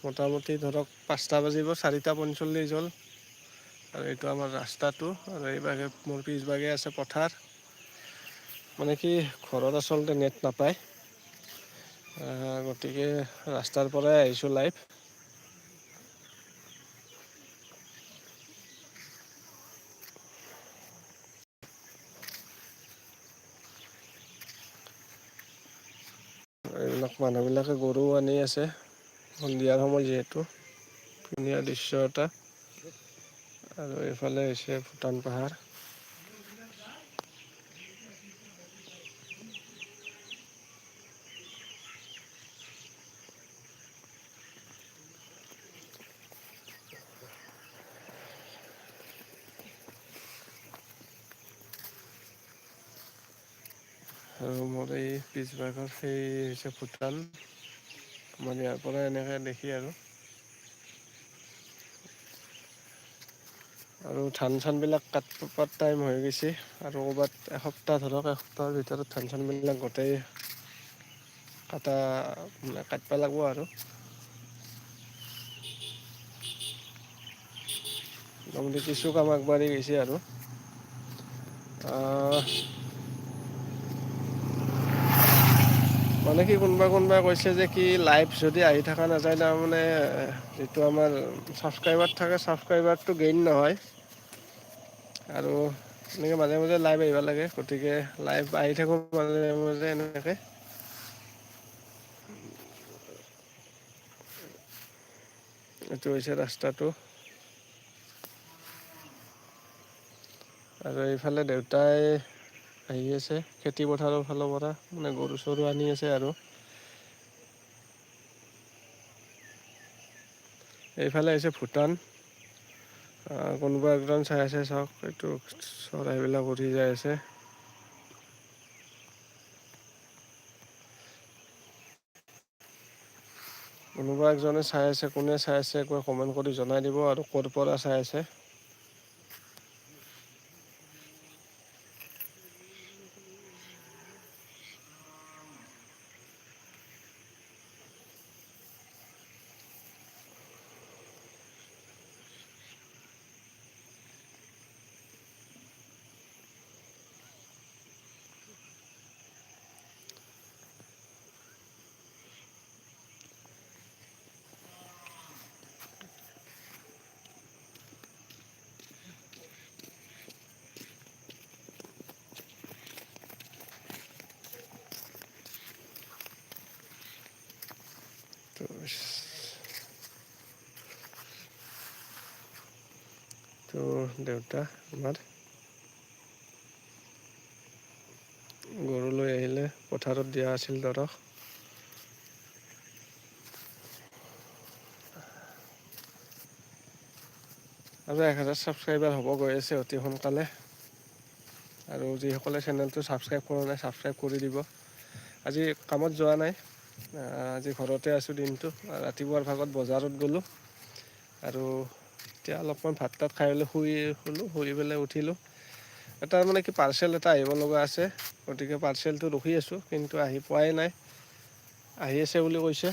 মোটামুটি ধৰক পাঁচটা বাজিব, চাৰিটা পঞ্চল্লিছ হ'ল। আৰু এইটো আমাৰ ৰাস্তাটো, আৰু এইভাগে মোৰ পিছভাগে আছে পথাৰ। মানে কি, ঘৰত আচলতে নেট নাপায়। গতিকে ৰাস্তাৰ পৰাই আহিছোঁ লাইভ এইবিলাক মানুহবিলাকে গৰু আনি আছে। সন্ধিয়াৰ সময় যিহেতু। ধুনীয়া দৃশ্য এটা আৰু এইফালে হৈছে ভূটান পাহাৰ আৰু মোৰ এই পিছভাগৰ সেই হৈছে ভূটান আমাৰ ইয়াৰ পৰা এনেকৈ দেখি আৰু। আৰু ধান চানবিলাক কাটবাৰ টাইম হৈ গৈছে আৰু ক'ৰবাত এসপ্তাহ ধৰক এসপ্তাহৰ ভিতৰত ধান চানবিলাক গোটেই কাটা মানে কাটবা লাগিব আৰু। মোটামুটি কিছু কাম আগবাঢ়ি গৈছে আৰু। মানে কি কোনোবা কোনোবাই কৈছে যে কি লাইভ যদি আহি থকা নাযায় তাৰমানে যিটো আমাৰ ছাবস্ক্ৰাইবাৰ থাকে ছাবস্ক্ৰাইবাৰটো গেইন নহয়। আৰু এনেকৈ মাজে মাজে লাইভ আহিব লাগে, গতিকে লাইভ আহি থাকোঁ মাজে মাজে এনেকৈ। এইটো হৈছে ৰাস্তাটো। আৰু এইফালে দেউতাই আহি আছে, খেতি পথাৰৰ ফালৰ পৰা মানে গৰু চৰু আনি আছে আৰু। এইফালে হৈছে ভূটান। কোনোবা একজন চাই আছে চাওক, এইটো চৰাইবিলাক উৰি যাই আছে। কোনোবা একজনে চাই আছে, কোনে চাই আছে একবাৰ কমেণ্ট কৰি জনাই দিব আৰু ক'ৰ পৰা চাই আছে। তো দেউতা আমাৰ। গৰু লৈ আহিলে পথাৰত দিয়া আছিল ধৰক আৰু এক হাজাৰ ছাবস্ক্ৰাইবাৰ হ'ব গৈ আছে অতি সোনকালে। আৰু যিসকলে চেনেলটো ছাবস্ক্ৰাইব কৰা নাই ছাবস্ক্ৰাইব কৰি দিব। আজি কামত যোৱা নাই। আজি ঘৰতে আছোঁ দিনটো। ৰাতিপুৱাৰ ভাগত বজাৰত গ'লোঁ। আৰু এতিয়া অলপমান ভাত তাত খাই পেলাই শুই শুলোঁ, শুই পেলাই উঠিলোঁ। এটা মানে কি পাৰ্চেল এটা আহিব লগা আছে। গতিকে পাৰ্চেলটো ৰখি আছোঁ, কিন্তু আহি পোৱাই নাই। আহি আছে বুলি কৈছে।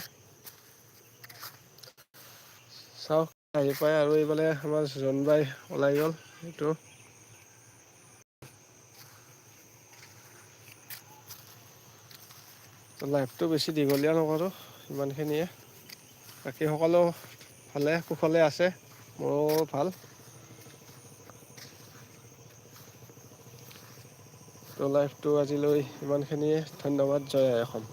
চাওক, আহি পায় আৰু এইফালে আমাৰ জোনবাই ওলাই গ'ল। সেইটো তো লাইফটো বেছি দীঘলীয়া নকৰোঁ ইমানখিনিয়ে। বাকী সকলো ভালে কুশলে আছে মোৰো ভাল। তো লাইফটো আজিলৈ ইমানখিনিয়ে ধন্যবাদ জয় অসম।